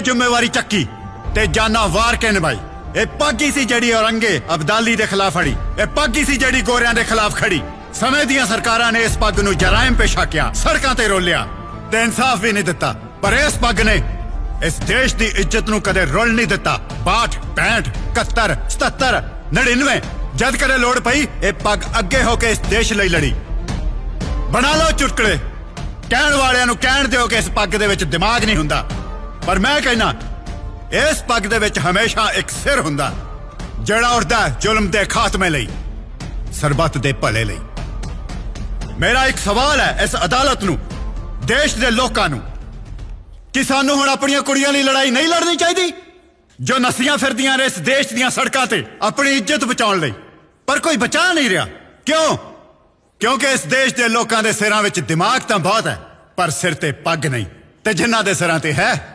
ਜ਼ਿੰਮੇਵਾਰੀ ਚੱਕੀ ਤੇ ਜਾਨਾ ਵਾਰ ਕੇ ਨਿਭਾਈ। ਇਹ ਪਾਗੀ ਸੀ ਜਿਹੜੀ ਔਰੰਗੇ ਅਬਦਾਲੀ ਦੇ ਖਿਲਾਫ ਖੜੀ। ਇਹ ਪਾਗੀ ਸੀ ਜਿਹੜੀ ਗੋਰਿਆਂ ਦੇ ਖਿਲਾਫ ਖੜੀ। ਸਮੇਂ ਦੀਆਂ ਸਰਕਾਰਾਂ ਨੇ ਇਸ ਪੱਗ ਨੂੰ ਜਰਾਇਮ ਪੇਸ਼ਾ ਕਿਆ, ਸੜਕਾਂ ਤੇ ਰੋਲਿਆ। ਤੇ ਇਨਸਾਫ ਵੀ ਨਹੀਂ ਦਿੱਤਾ, ਪਰ ਇਸ ਪੱਗ ਨੇ ਇਸ ਦੇਸ਼ ਦੀ ਇੱਜ਼ਤ ਨੂੰ ਕਦੇ ਰੋਲ ਨਹੀਂ ਦਿੱਤਾ। 62 65 71 77 99 ਜਦ ਕਦੇ ਲੋੜ ਪਈ, ਇਹ ਪੱਗ ਅੱਗੇ ਹੋ ਕੇ ਇਸ ਦੇਸ਼ ਲਈ ਲੜੀ। ਬਣਾ ਲਓ ਚੁਟਕਲੇ। ਕਹਿਣ ਵਾਲਿਆਂ ਨੂੰ ਕਹਿਣ ਦਿਓ ਕਿ ਇਸ ਪੱਗ ਦੇ ਵਿੱਚ ਦਿਮਾਗ ਨਹੀਂ ਹੁੰਦਾ। ਪਰ ਮੈਂ ਕਹਿਣਾ ਇਸ ਪੱਗ ਦੇ ਵਿੱਚ ਹਮੇਸ਼ਾ ਇੱਕ ਸਿਰ ਹੁੰਦਾ, ਜਿਹੜਾ ਉੱਠਦਾ ਜ਼ੁਲਮ ਦੇ ਖਾਤਮੇ ਲਈ, ਸਰਬੱਤ ਦੇ ਭਲੇ ਲਈ। ਮੇਰਾ ਇੱਕ ਸਵਾਲ ਹੈ ਇਸ ਅਦਾਲਤ ਨੂੰ, ਦੇਸ਼ ਦੇ ਲੋਕਾਂ ਨੂੰ, ਕਿ ਸਾਨੂੰ ਹੁਣ ਆਪਣੀਆਂ ਕੁੜੀਆਂ ਲਈ ਲੜਾਈ ਨਹੀਂ ਲੜਨੀ ਚਾਹੀਦੀ, ਜੋ ਨਸੀਆਂ ਫਿਰਦੀਆਂ ਨੇ ਇਸ ਦੇਸ਼ ਦੀਆਂ ਸੜਕਾਂ ਤੇ ਆਪਣੀ ਇੱਜ਼ਤ ਬਚਾਉਣ ਲਈ। ਪਰ ਕੋਈ ਬਚਾ ਨਹੀਂ ਰਿਹਾ। ਕਿਉਂ? ਕਿਉਂਕਿ ਇਸ ਦੇਸ਼ ਦੇ ਲੋਕਾਂ ਦੇ ਸਿਰਾਂ ਵਿੱਚ ਦਿਮਾਗ ਤਾਂ ਬਹੁਤ ਹੈ, ਪਰ ਸਿਰ ਤੇ ਪੱਗ ਨਹੀਂ, ਤੇ ਜਿਨ੍ਹਾਂ ਦੇ ਸਿਰਾਂ ਤੇ ਹੈ